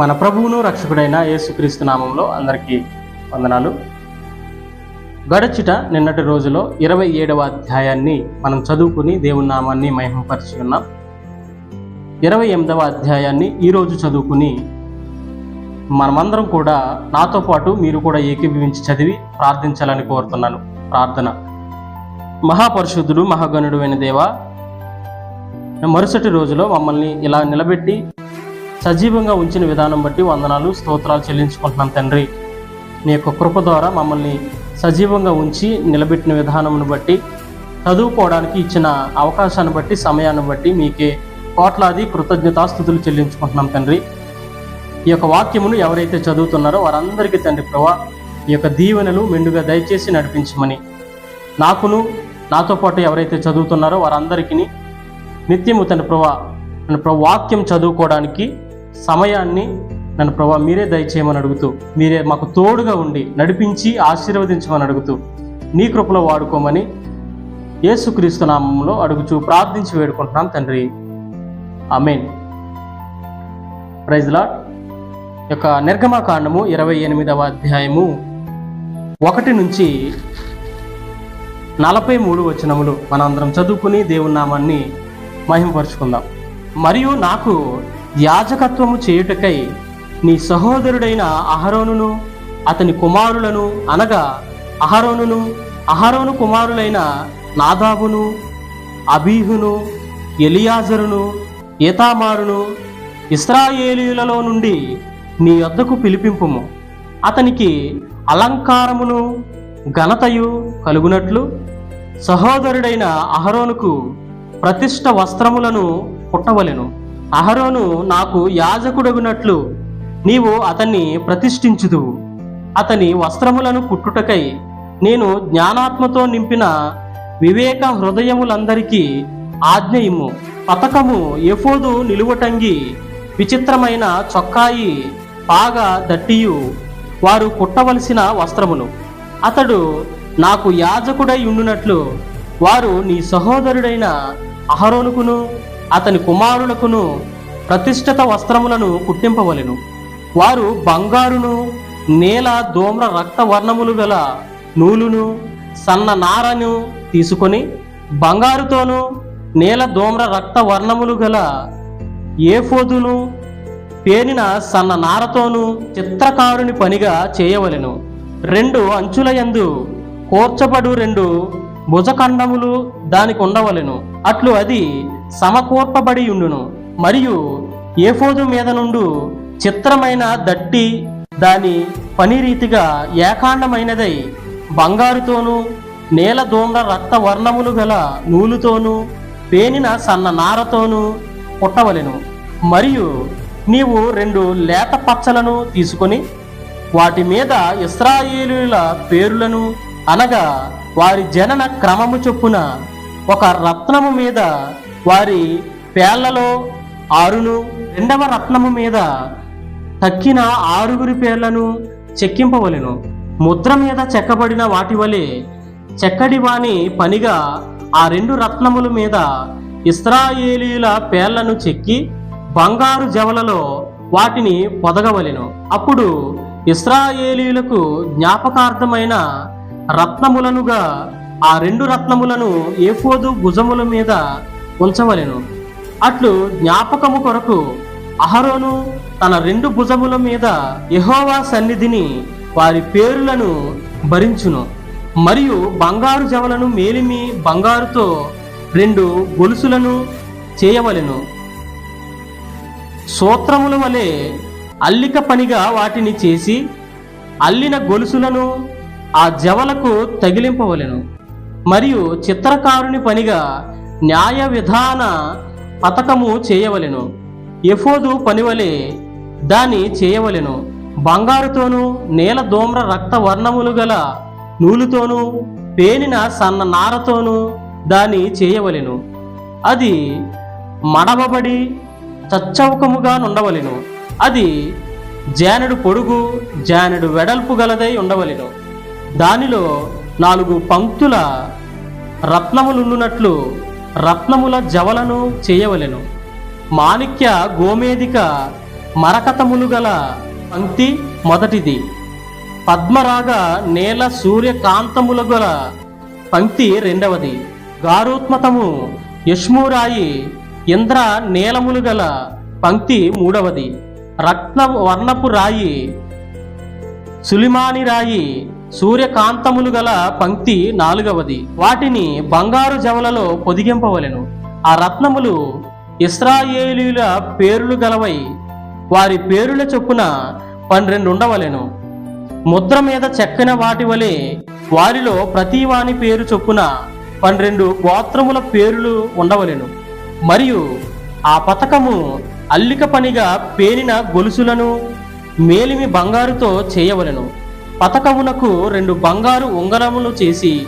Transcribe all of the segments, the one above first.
మన ప్రభువును రక్షకుడైన యేసుక్రీస్తు నామంలో అందరికీ వందనాలు. గడచిట నిన్నటి రోజులో ఇరవై ఏడవ అధ్యాయాన్ని మనం చదువుకుని దేవుని నామాన్ని మహిమపరిచి ఉన్నాం ఇరవై ఎనిమిదవ అధ్యాయాన్ని ఈరోజు చదువుకుని మనమందరం కూడా నాతో పాటు మీరు కూడా ఏకీభవించి చదివి ప్రార్థించాలని కోరుతున్నాను. ప్రార్థన. మహాపరిశుద్ధుడు మహాగణుడు అయిన దేవ మరుసటి రోజులో మమ్మల్ని ఇలా నిలబెట్టి సజీవంగా ఉంచిన విధానం బట్టి వందనాలు స్తోత్రాలు చెల్లించుకుంటున్నాం తండ్రి. నీ యొక్క కృప ద్వారా మమ్మల్ని సజీవంగా ఉంచి నిలబెట్టిన విధానమును బట్టి చదువుకోవడానికి ఇచ్చిన అవకాశాన్ని బట్టి సమయాన్ని బట్టి మీకే కోట్లాది కృతజ్ఞతాస్థుతులు చెల్లించుకుంటున్నాం తండ్రి. ఈ యొక్క వాక్యమును ఎవరైతే చదువుతున్నారో వారందరికీ తండ్రి ప్రభా ఈ యొక్క దీవెనలు మెండుగా దయచేసి నడిపించమని. నాకును నాతో పాటు ఎవరైతే చదువుతున్నారో వారందరికీ నిత్యము తండ్రి ప్రభా తన ప్రభు వాక్యం చదువుకోవడానికి సమయాన్ని నన్ను ప్రభా మీరే దయచేయమని అడుగుతూ మీరే మాకు తోడుగా ఉండి నడిపించి ఆశీర్వదించమని అడుగుతూ నీ కృపలో వాడుకోమని యేసుక్రీస్తు నామంలో అడుగుచూ ప్రార్థించి వేడుకుంటున్నాం తండ్రి. అమేన్ ప్రైజ్ లాట్ యొక్క నిర్గమకాండము ఇరవై ఎనిమిదవ అధ్యాయము ఒకటి నుంచి నలభై మూడు వచనములు మనందరం చదువుకుని దేవుని నామాన్ని మహిమపరుచుకుందాం మరియు నాకు యాజకత్వము చేయుటకై నీ సహోదరుడైన అహరోనును అతని కుమారులను అనగా అహరోనును అహరోను కుమారులైన నాదాబును అబీహును ఎలియాజరును ఏతామారును ఇస్రాయేలీయులలో నుండి నీ వద్దకు పిలిపింపుము. అతనికి అలంకారమును ఘనతయు కలుగునట్లు సహోదరుడైన అహరోనుకు ప్రతిష్ట వస్త్రములను పుట్టవలెను. అహరోను నాకు యాజకుడగునట్లు నీవు అతన్ని ప్రతిష్ఠించుదువు అతని వస్త్రములను కుట్టుటకై నేను జ్ఞానాత్మతో నింపిన వివేక హృదయములందరికీ ఆజ్ఞయిము పతకము ఎఫోదు నిలువటంగి విచిత్రమైన చొక్కాయి బాగా దట్టియు వారు కుట్టవలసిన వస్త్రములు. అతడు నాకు యాజకుడై ఉండునట్లు వారు నీ సహోదరుడైన అహరోనుకును అతని కుమారులకును ప్రతిష్ఠిత వస్త్రములను కుట్టింపవలెను. వారు బంగారును నేల దోమ్ర రక్త వర్ణములు గల నూలును సన్న నారను తీసుకొని బంగారుతోనూ నేల దోమ్ర రక్త వర్ణములు గల ఏఫోదును పేనిన సన్న నారతోనూ చిత్రకారుని పనిగా చేయవలెను. రెండు అంచులయందు కోర్చబడు రెండు భుజఖండములు దానికి ఉండవలెను అట్లు అది సమకూర్పబడి ఉండును మరియు ఏఫోదు మీద నుండు చిత్రమైన దట్టి దాని పని రీతిగా ఏకాండమైనదై బంగారుతోనూ నేల దోమ్ర రక్త వర్ణములు గల నూలుతోనూ పేనిన సన్న నారతోనూ పుట్టవలెను. మరియు నీవు రెండు లేత పచ్చలను తీసుకొని వాటి మీద ఇస్రాయేలుల పేరులను అనగా వారి జనన క్రమము చొప్పున ఒక రత్నము మీద వారి పేర్లలో ఆరును రెండవ రత్నము మీద తక్కిన ఆరుగురి పేర్లను చెక్కింపవలెను. ముద్ర మీద చెక్కబడిన వాటి వలె చెక్కడివాని పనిగా ఆ రెండు రత్నముల మీద ఇస్రాయేలీల పేర్లను చెక్కి బంగారు జవలలో వాటిని పొదగవలెను. అప్పుడు ఇస్రాయేలీలకు జ్ఞాపకార్థమైన రత్నములనుగా ఆ రెండు రత్నములను ఏఫోదు భుజముల మీద ఉంచవలెను. అట్లు జ్ఞాపకము కొరకు అహరోను తన రెండు భుజముల మీద యహోవా సన్నిధిని వారి పేరులను భరించును. మరియు బంగారు జవలను మేలిమి బంగారుతో రెండు గొలుసులను చేయవలెను. సూత్రముల వలె అల్లిక పనిగా వాటిని చేసి అల్లిన గొలుసులను ఆ జవలకు తగిలింపవలెను. మరియు చిత్రకారుని పనిగా న్యాయ విధాన పథకము చేయవలెను. ఎఫోదు పనివలే దాని చేయవలెను. బంగారుతోనూ నేల దోమ్ర రక్త వర్ణములు గల నూలుతోనూ పేనిన సన్న నారతోనూ దాని చేయవలెను. అది మడవబడి చచ్చౌకముగా నుండవలెను. అది జానడు పొడుగు జానుడు వెడల్పు గలదై ఉండవలెను. దానిలో నాలుగు పంక్తుల రత్నములున్నట్లు రత్నముల జవలను చేయవలెను. మాణిక్య గోమేదిక మరకతములు గల పంక్తి మొదటిది. పద్మరాగ నేల సూర్యకాంతములు గల పంక్తి రెండవది. గారుత్మతము యష్మూరాయి ఇంద్ర నీలములు గల పంక్తి మూడవది. రత్న వర్ణపు రాయి సులిమాని రాయి సూర్యకాంతములు గల పంక్తి నాలుగవది. వాటిని బంగారు జవలలో పొదిగింపవలెను. ఆ రత్నములు ఇస్రాయేలీల పేరులు గలవై వారి పేరుల చొప్పున పన్నెండు ఉండవలెను ముద్ర మీద చెక్కిన వాటి వలె వారిలో ప్రతివాని పేరు చొప్పున పన్నెండు గోత్రముల పేర్లు ఉండవలెను. మరియు ఆ పథకము అల్లిక పనిగా పేరిన గొలుసులను మేలిమి బంగారుతో చేయవలెను. పతకమునకు రెండు బంగారు ఉంగరములు చేసి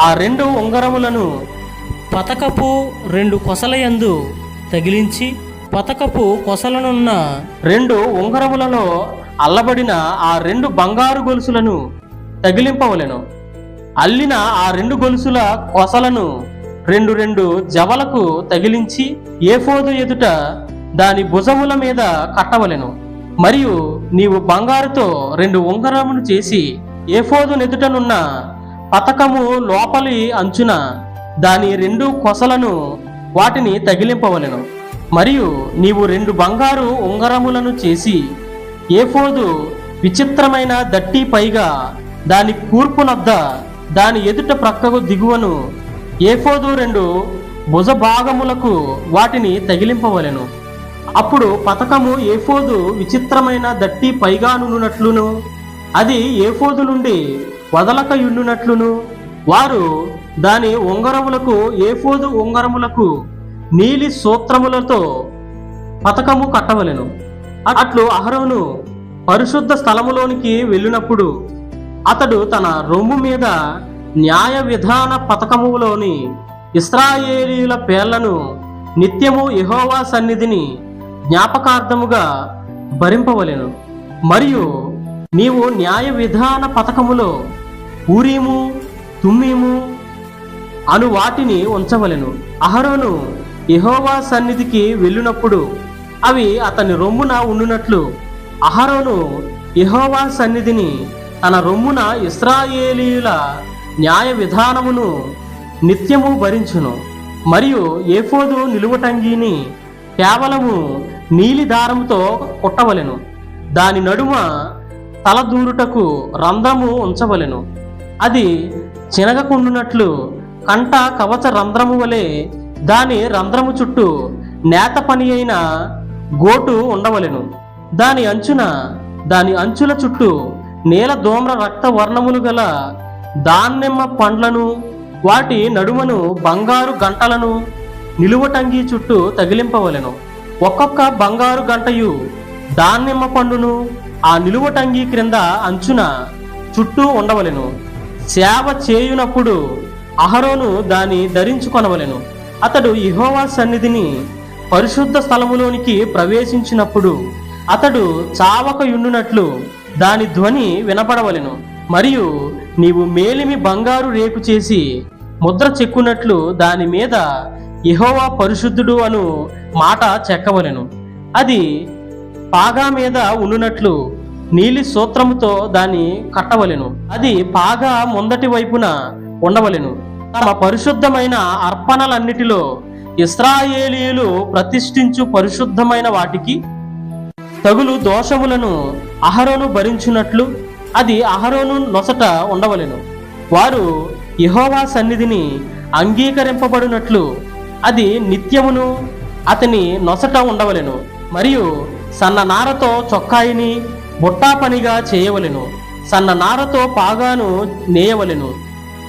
ఆ రెండు ఉంగరములను పతకపు రెండు కొసలయందు తగిలించి పతకపు కొసలనున్న రెండు ఉంగరములలో అల్లబడిన ఆ రెండు బంగారు గొలుసులను తగిలింపవలెను. అల్లిన ఆ రెండు గొలుసుల కొసలను రెండు రెండు జవలకు తగిలించి ఏఫోదు ఎదుట దాని భుజముల మీద కట్టవలెను. మరియు నీవు బంగారుతో రెండు ఉంగరములు చేసి ఏఫోదు నెదుటనున్న పతకము లోపలి అంచున దాని రెండు కొసలను వాటిని తగిలింపవలెను. మరియు నీవు రెండు బంగారు ఉంగరములను చేసి ఏఫోదు విచిత్రమైన దట్టి పైగా దాని కూర్పునద్ద దాని ఎదుట ప్రక్కకు దిగువను ఏఫోదు రెండు భుజభాగములకు వాటిని తగిలింపవలెను. అప్పుడు పథకము ఏఫోదు విచిత్రమైన దట్టి పైగానున్నట్లును అది ఏఫోదు నుండి వదలకయుండునట్లును వారు దాని ఉంగరములకు ఏఫోదు ఉంగరములకు నీలి సూత్రములతో పథకము కట్టవలెను. అట్లు అహరోను పరిశుద్ధ స్థలములోనికి వెళ్ళినప్పుడు అతడు తన రొమ్ము మీద న్యాయ విధాన పథకములోని ఇస్రాయేలీల పేర్లను నిత్యము యహోవా సన్నిధిని జ్ఞాపకార్థముగా భరింపవలెను. మరియు నీవు న్యాయ విధాన పథకములో ఊరీము తుమ్మీము అను వాటిని ఉంచవలెను. అహరోను యెహోవా సన్నిధికి వెళ్ళినప్పుడు అవి అతని రొమ్మున ఉండునట్లు అహరోను యెహోవా సన్నిధిని తన రొమ్మున ఇస్రాయేలీయుల న్యాయ విధానమును నిత్యము భరించును. మరియు ఏఫోదు నిలువటంగిని కేవలము నీలి దారముతో కుట్టవలెను. దాని నడుమ తలదూరుటకు రంధ్రము ఉంచవలెను. అది చినగకుండునట్లు కంట కవచ రంధ్రము వలె దాని రంధ్రము చుట్టూ నేత పని అయిన గోటు ఉండవలెను. దాని అంచున దాని అంచుల చుట్టూ నీల దోమ్ర రక్త వర్ణములు గల దానిమ్మ పండ్లను వాటి నడుమను బంగారు గంటలను నిలువటంగి చుట్టూ తగిలింపవలెను. ఒక్కొక్క బంగారు గంటయు దానిమ్మ పండును ఆ నిలువటంగి క్రింద అంచున చుట్టూ ఉండవలెను. సేవ చేయునప్పుడు అహరోను దాని ధరించుకొనవలెను. అతడు ఇహోవా సన్నిధిని పరిశుద్ధ స్థలములోనికి ప్రవేశించినప్పుడు అతడు చావక యుండునట్లు దాని ధ్వని వినపడవలెను మరియు నీవు మేలిమి బంగారు రేకు చేసి ముద్ర చెక్కునట్లు దాని మీద ఇహోవా పరిశుద్ధుడు అను మాట చెక్కవలెను. అది పాగా మీద ఉండునట్లు నీలి సూత్రముతో దాన్ని కట్టవలెను. అది పాగా ముందటి వైపున ఉండవలెను. తమ పరిశుద్ధమైన అర్పణలన్నిటిలో ఇస్రాయేలీలు ప్రతిష్ఠించు పరిశుద్ధమైన వాటికి తగులు దోషములను అహరోను భరించున్నట్లు అది అహరోను నొసట ఉండవలెను. వారు ఇహోవా సన్నిధిని అంగీకరింపబడినట్లు అది నిత్యమును అతని నొసట ఉండవలెను మరియు సన్న నారతో చొక్కాయిని బుట్టా పనిగా చేయవలెను సన్న నారతో పాగాను నేయవలెను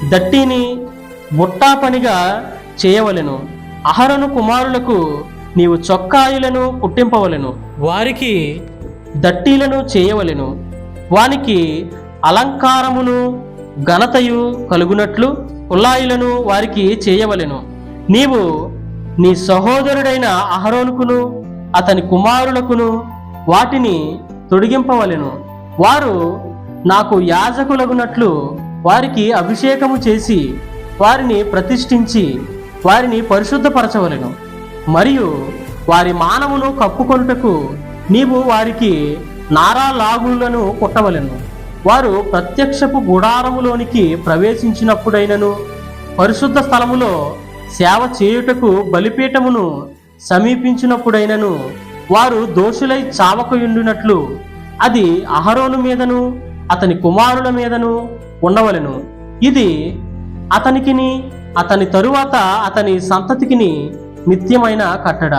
దట్టిని బుట్టా పనిగా చేయవలెను. అహరను కుమారులకు నీవు చొక్కాయిలను కుట్టింపవలెను వారికి దట్టీలను చేయవలెను. వానికి అలంకారమును ఘనతయు కలుగునట్లు కుల్లాయిలను వారికి చేయవలెను. నీవు నీ సహోదరుడైన అహరోనుకును అతని కుమారులకును వాటిని తొడిగింపవలెను. వారు నాకు యాజకులగునట్లు వారికి అభిషేకము చేసి వారిని ప్రతిష్ఠించి వారిని పరిశుద్ధపరచవలెను. మరియు వారి మానమును కప్పుకొనుటకు నీవు వారికి నారా లాగులను కొట్టవలెను. వారు ప్రత్యక్షపు గుడారములోనికి ప్రవేశించినప్పుడైనను పరిశుద్ధ స్థలములో సేవ చేయుటకు బలిపీఠమును సమీపించినప్పుడైనను వారు దోషులై చావకయుండునట్లు. అది అహరోను మీదను అతని కుమారుల మీదను ఉండవలెను. ఇది అతనికిని అతని తరువాత అతని సంతతికిని నిత్యమైన కట్టడ.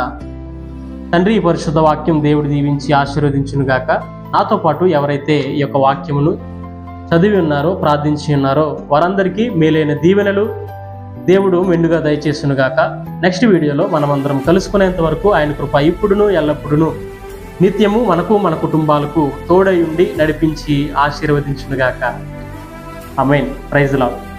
తండ్రి పరిశుద్ధ వాక్యం దేవుడు దీవించి ఆశీర్వదించునుగాక నాతో పాటు ఎవరైతే ఈ యొక్క వాక్యమును చదివి ఉన్నారో ప్రార్థించి ఉన్నారో వారందరికీ మేలైన దీవెనలు దేవుడు మెండుగా దయచేసునుగాక. నెక్స్ట్ వీడియోలో మనమందరం కలుసుకునేంత వరకు ఆయన కృప ఇప్పుడును ఎల్లప్పుడును. నిత్యము మనకు మన కుటుంబాలకు తోడై ఉండి నడిపించి ఆశీర్వదించునుగాక. Amine praise lord